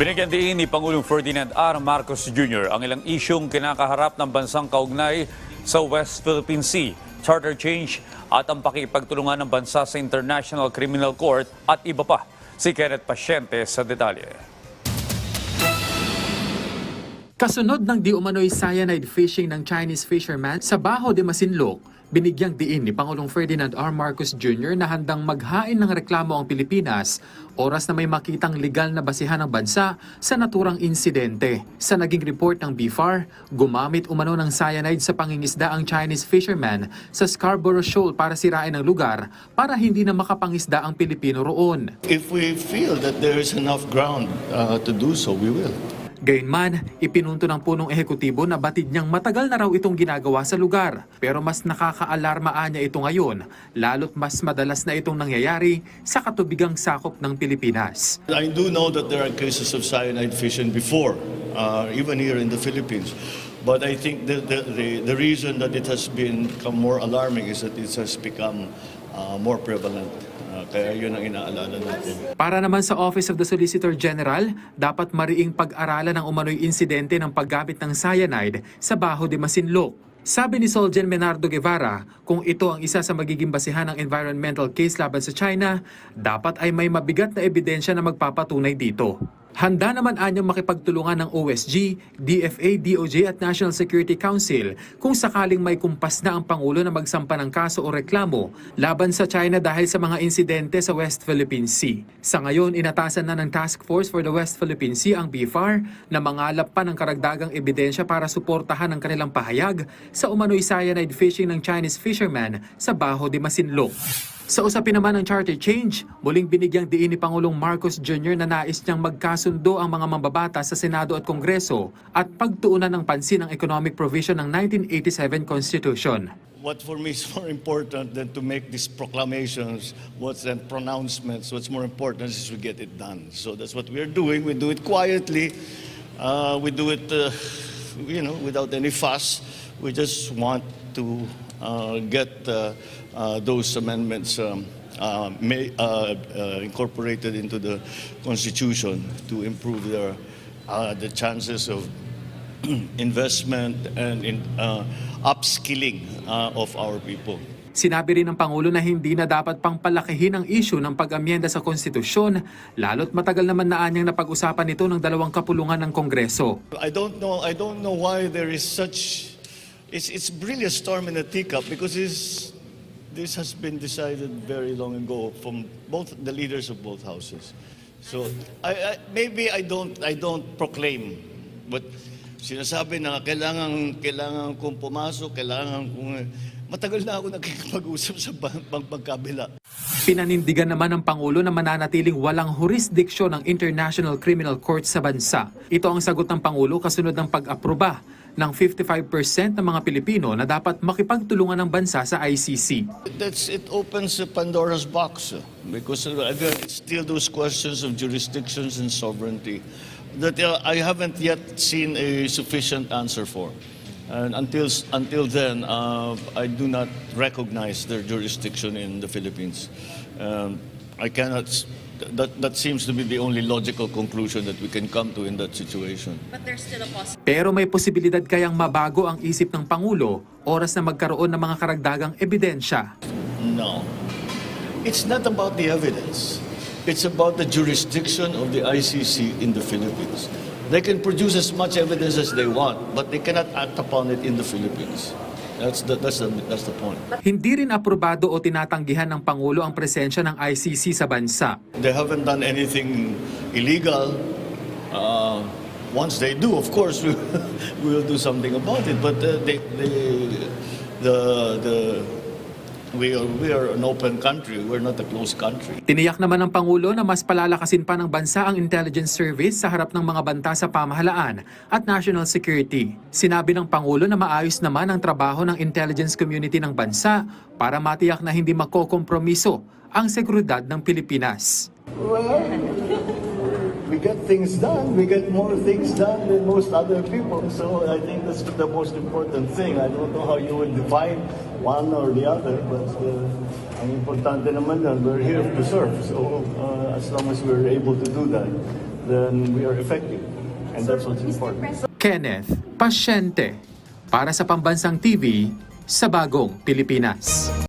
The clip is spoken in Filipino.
Binigyan din ni Pangulong Ferdinand R. Marcos Jr. ang ilang isyong kinakaharap ng bansang kaugnay sa West Philippine Sea, charter change at ang pakipagtulungan ng bansa sa International Criminal Court at iba pa. Si Kenneth Pasyente sa detalye. Kasunod ng di umano'y cyanide fishing ng Chinese fisherman sa Baho de Masinloc, binigyang diin ni Pangulong Ferdinand R. Marcos Jr. na handang maghain ng reklamo ang Pilipinas oras na may makitang legal na basihan ng bansa sa naturang insidente. Sa naging report ng BFAR, gumamit umano ng cyanide sa pangingisda ang Chinese fisherman sa Scarborough Shoal para sirain ang lugar para hindi na makapangisda ang Pilipino roon. If we feel that there is enough ground uh, to do so, we will. Gayunman, ipinunto ng punong ehekutibo na batid niyang matagal na raw itong ginagawa sa lugar. Pero mas nakakaalarma niya ito ngayon, lalo't mas madalas na itong nangyayari sa katubigang sakop ng Pilipinas. I do know that there are cases of cyanide fishing before, uh, even here in the Philippines. But I think the, the, the, the reason that it has been become more alarming is that it has become uh, more prevalent. Uh, kaya yun ang inaalala natin. Para naman sa Office of the Solicitor General, dapat mariing pag-aralan ang umano'y insidente ng paggamit ng cyanide sa Baho de Masinloc. Sabi ni Soljen Menardo Guevara, kung ito ang isa sa magiging basihan ng environmental case laban sa China, dapat ay may mabigat na ebidensya na magpapatunay dito. Handa naman anyang makipagtulungan ng OSG, DFA, DOJ at National Security Council kung sakaling may kumpas na ang Pangulo na magsampa ng kaso o reklamo laban sa China dahil sa mga insidente sa West Philippine Sea. Sa ngayon, inatasan na ng Task Force for the West Philippine Sea ang BFAR na mangalap pa ng karagdagang ebidensya para suportahan ang kanilang pahayag sa umano'y cyanide fishing ng Chinese fisherman sa Baho de Masinloc. Sa usapin naman ng charter change, muling binigyang diin ni Pangulong Marcos Jr. na nais niyang magkasundo ang mga mambabata sa Senado at Kongreso at pagtuunan ng pansin ang economic provision ng 1987 Constitution. What for me is more important than to make these proclamations, what's and pronouncements, what's more important is we get it done. So that's what we're doing. We do it quietly. Uh, we do it, uh, you know, without any fuss. We just want to get uh, uh, those amendments um, uh, may, uh, uh, incorporated into the Constitution to improve their, uh, the chances of investment and in uh, upskilling uh, of our people. Sinabi rin ng Pangulo na hindi na dapat pang palakihin ang issue ng pag-amyenda sa konstitusyon, lalo't matagal naman na anyang napag-usapan nito ng dalawang kapulungan ng Kongreso. I don't know. I don't know why there is such. It's it's really a storm in a teacup because this this has been decided very long ago from both the leaders of both houses. So I, I maybe I don't I don't proclaim, but sinasabi na kailangan kailangan kong pumasok, kailangan kong matagal na ako nakikipag-usap sa bang- pagkabila. Pinanindigan naman ng Pangulo na mananatiling walang jurisdiksyon ng International Criminal Court sa bansa. Ito ang sagot ng Pangulo kasunod ng pag-aproba ng 55% ng mga Pilipino na dapat makipagtulungan ng bansa sa ICC. That's, it opens a Pandora's box uh, because uh, it's still those questions of jurisdictions and sovereignty that uh, I haven't yet seen a sufficient answer for. And until, until then, uh, I do not recognize their jurisdiction in the Philippines. Um, I cannot, that, that seems to be the only logical conclusion that we can come to in that situation. But there's still a possibility. Pero may posibilidad kayang mabago ang isip ng Pangulo oras na magkaroon ng mga karagdagang ebidensya. No. It's not about the evidence. It's about the jurisdiction of the ICC in the Philippines. They can produce as much evidence as they want, but they cannot act upon it in the Philippines. That's the, that's the, that's the point. Hindi rin aprobado o tinatanggihan ng Pangulo ang presensya ng ICC sa bansa. They haven't done anything illegal. Uh, once they do, of course, we, will do something about it. But uh, they, they, the, the, we, are, we are an open country. We're not a closed country. Tiniyak naman ng Pangulo na mas palalakasin pa ng bansa ang intelligence service sa harap ng mga banta sa pamahalaan at national security. Sinabi ng Pangulo na maayos naman ang trabaho ng intelligence community ng bansa para matiyak na hindi makokompromiso ang seguridad ng Pilipinas. Well, we get things done. We get more things done than most other people. So I think that's the most important thing. I don't know how you would define one or the other, but uh, ang importante naman yan, we're here to serve. So uh, as long as we're able to do that, then we are effective. And that's what's important. Kenneth Pasyente para sa Pambansang TV sa Bagong Pilipinas.